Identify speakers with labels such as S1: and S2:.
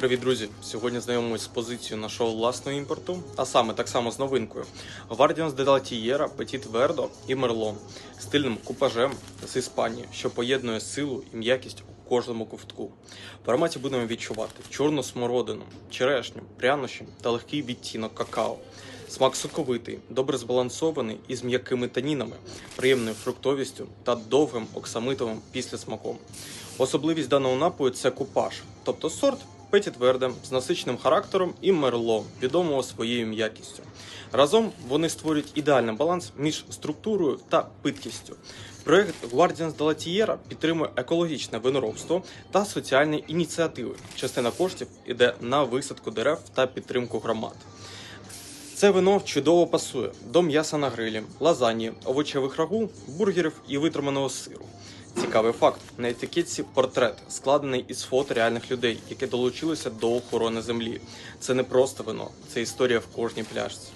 S1: Привіт, друзі! Сьогодні знайомимось з позицією нашого власного імпорту, а саме так само з новинкою Guardians de la Tierra, Petit Verdo і Merlot стильним купажем з Іспанії, що поєднує силу і м'якість у кожному ковтку. В ароматі будемо відчувати чорну смородину, черешню, прянощі та легкий відтінок какао. Смак соковитий, добре збалансований із м'якими танінами, приємною фруктовістю та довгим оксамитовим післясмаком. Особливість даного напою це купаж, тобто сорт Петі Тверде з насиченим характером і мерло, відомого своєю м'якістю. Разом вони створюють ідеальний баланс між структурою та питкістю. Проект Guardians de la Tierra підтримує екологічне виноробство та соціальні ініціативи. Частина коштів іде на висадку дерев та підтримку громад. Це вино чудово пасує до м'яса на грилі, лазані, овочевих рагу, бургерів і витриманого сиру. Цікавий факт: на етикетці портрет, складений із фото реальних людей, які долучилися до охорони землі. Це не просто вино, це історія в кожній пляшці.